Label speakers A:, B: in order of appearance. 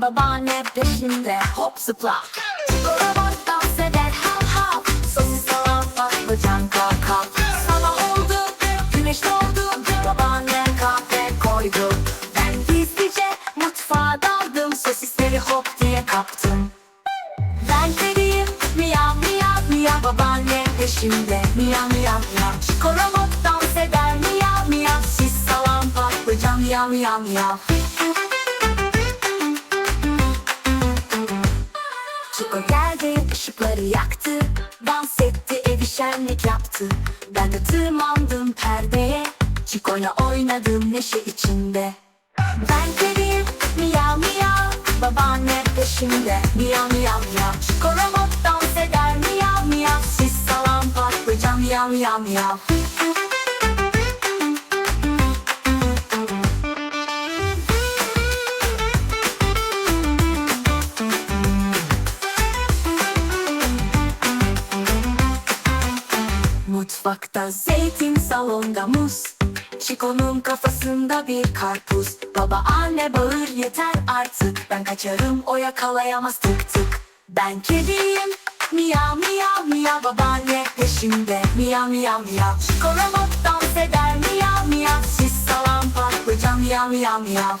A: Babaanne peşinde hop zıpla. Robot dans eder hav hav. Sosis salam patlıcan kalk Sabah oldu güneş doğdu. Babaanne kahve koydu. Ben gizlice mutfağa daldım Sosisleri hop diye kaptım. Ben kediyim miyav miyav miyav. Babaanne peşimde miyav miyav miyav. Çiko robot dans eder miyav miyav. Siz salam patlıcan miyav miyav miyav Çiko geldi ışıkları yaktı. Dans etti evi şenlik yaptı. Ben de tırmandım perdeye. Çiko'yla oynadım neşe içinde. Ben kediyim miyav miyav. Babaanne peşimde. Miyav miyav miyav. Çiko robot dans eder miyav miyav. Siz salam patlıcan miyav miyav miyav Mutfakta zeytin, salonda muz. Çiko'nun kafasında bir karpuz. Baba anne bağır yeter artık. Ben kaçarım o yakalayamaz tık tık. Ben kediyim. Miyav miyav miyav Babaanne peşimde. Miyav miyav miyav Çiko robot dans eder. Miyav miyav Siz salam patlıcan miyav miyav miyav